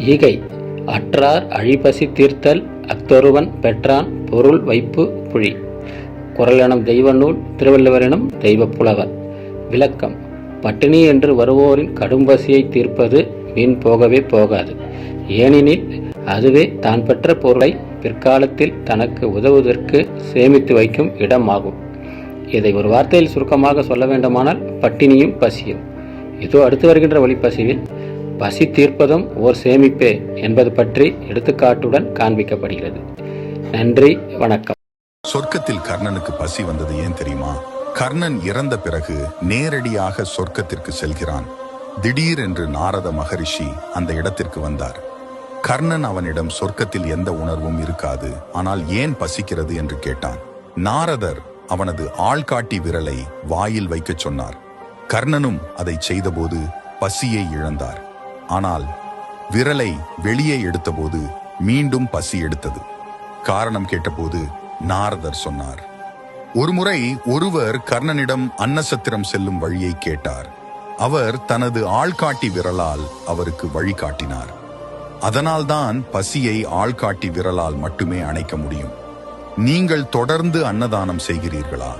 ஈகை. அற்றார் அழிபசி தீர்த்தல் அக்தொருவன் பெற்றான் பொருள் வைப்பு புழி. குரலெனும் தெய்வ நூல் திருவள்ளுவரெனும் தெய்வப் புலவர் விளக்கம். பட்டினி என்று வருவோரின் கடும் பசியை தீர்ப்பது வீண் போகவே போகாது. ஏனெனில் அதுவே தான் பெற்ற பொருளை பிற்காலத்தில் தனக்கு உதவுவதற்கு சேமித்து வைக்கும் இடமாகும். இதை ஒரு வார்த்தையில் சுருக்கமாக சொல்ல வேண்டுமானால் பட்டினியும் பசியும். இதோ அடுத்து வருகின்ற ஒளிப்பசிவில் பசி தீர்ப்பதும் ஓர் சேமிப்பே என்பது பற்றி எடுத்துக்காட்டுடன் காண்பிக்கப்படுகிறது. நன்றி வணக்கம். சொர்க்கத்தில் கர்ணனுக்கு பசி வந்தது ஏன் தெரியுமா? கர்ணன் இறந்த பிறகு நேரடியாக சொர்க்கத்திற்கு செல்கிறான். திடீரென்று நாரத மகரிஷி அந்த இடத்திற்கு வந்தார். கர்ணன் அவனிடம் சொர்க்கத்தில் எந்த உணர்வும் இருக்காது ஆனால் ஏன் பசிக்கிறது என்று கேட்டான். நாரதர் அவனது ஆள்காட்டி விரலை வாயில் வைக்கச் சொன்னார். கர்ணனும் அதை செய்தபோது பசியை இழந்தார். ஆனால் விரலை வெளியே எடுத்தபோது மீண்டும் பசி எடுத்தது. காரணம் கேட்டபோது நாரதர் சொன்னார் ஒருமுறை ஒருவர் கர்ணனிடம் அன்னசத்திரம் செல்லும் வழியை கேட்டார். அவர் தனது ஆள்காட்டி விரலால் அவருக்கு வழிகாட்டினார் அதனால்தான் பசியை ஆள்காட்டி விரலால் மட்டுமே அணைக்க முடியும். நீங்கள் தொடர்ந்து அன்னதானம் செய்கிறீர்களா?